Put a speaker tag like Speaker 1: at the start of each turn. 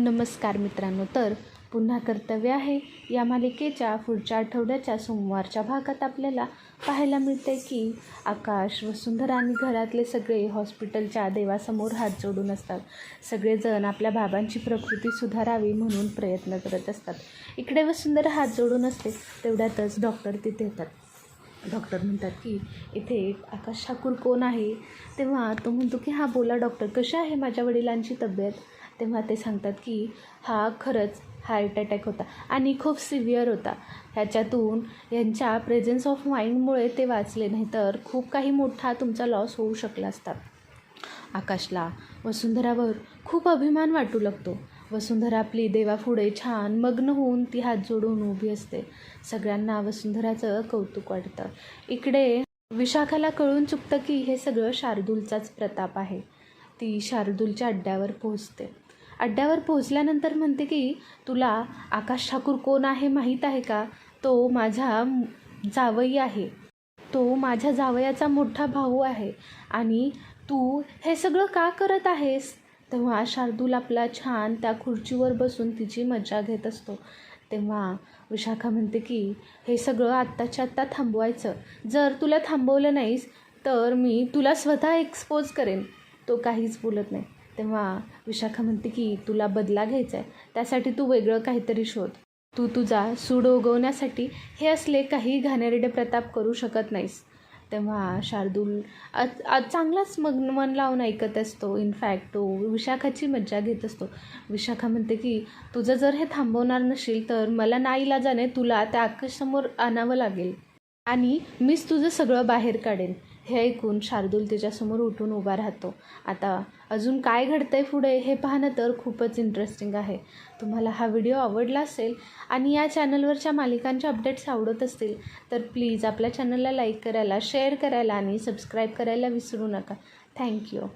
Speaker 1: नमस्कार मित्रांनो तर पुन्हा कर्तव्य आहे. या मालिकेच्या पुढच्या आठवड्याच्या सोमवारच्या भागात आपल्याला पाहायला मिळते की आकाश वसुंधरा आणि घरातले सगळे हॉस्पिटलच्या देवासमोर हात जोडून असतात. सगळेजण आपल्या बाबांची प्रकृती सुधारावी म्हणून प्रयत्न करत असतात. इकडे वसुंधरा हात जोडून असते तेवढ्यातच डॉक्टर तिथे येतात. डॉक्टर म्हणतात की इथे आकाश ठाकूर कोण आहे? तेव्हा तो म्हणतो की हां बोला डॉक्टर कशी आहे माझ्या वडिलांची तब्येत? तेव्हा ते सांगतात की हा खरंच हार्ट अटॅक होता आणि खूप सिव्हिअर होता. ह्याच्यातून यांच्या प्रेझेन्स ऑफ माइंडमुळे ते वाचले नाही तर खूप काही मोठा तुमचा लॉस होऊ शकला असता. आकाशला वसुंधरावर खूप अभिमान वाटू लागतो. वसुंधरा आपली देवापुढे छान मग्न होऊन ती हात जोडून उभी असते. सगळ्यांना वसुंधराचं कौतुक वाटतं. इकडे विशाखाला कळून चुकतं की हे सगळं शार्दूलचाच प्रताप आहे. ती शार्दूलच्या अड्ड्यावर पोहोचते. अड्ड्यावर पोहोचल्यानंतर म्हणते की तुला आकाश ठाकूर कोण आहे माहीत आहे का? तो माझा जावई आहे. तो माझ्या जावयाचा मोठा भाऊ आहे. आणि तू हे सगळं का करत आहेस? तेव्हा शार्दूल आपला छान त्या खुर्चीवर बसून तिची मजा घेत असतो. तेव्हा विशाखा म्हणते की हे सगळं आत्ताच्या आत्ता थांबवायचं. जर तुला थांबवलं नाहीस तर मी तुला स्वतः एक्सपोज करेन. तो काहीच बोलत नाही. तेव्हा विशाखा म्हणते की तुला बदला घ्यायचा आहे त्यासाठी तू वेगळं काहीतरी शोध. तू तुझा सूड उगवण्यासाठी हे असले काही घाणेरडे प्रताप करू शकत नाहीस. तेव्हा शार्दूल चांगलाच मग मन लावून ऐकत असतो. इनफॅक्ट तो विशाखाची मज्जा घेत असतो. विशाखा म्हणते की तुझं जर हे थांबवणार नसेल तर मला नाईलाजाने तुला त्या आकाशसमोर आणावं लागेल. आणि मीच तुझं सगळं बाहेर काढेन. हे ऐकून शार्दूल तिच्यासमोर उठून उभा राहतो. आता अजून काय घडतं आहे पुढे हे पाहणं तर खूपच इंटरेस्टिंग आहे. तुम्हाला हा व्हिडिओ आवडला असेल आणि या चॅनलवरच्या मालिकांच्या अपडेट्स आवडत असतील तर प्लीज आपल्या चॅनलला लाईक करायला शेअर करायला आणि सबस्क्राईब करायला विसरू नका. थँक्यू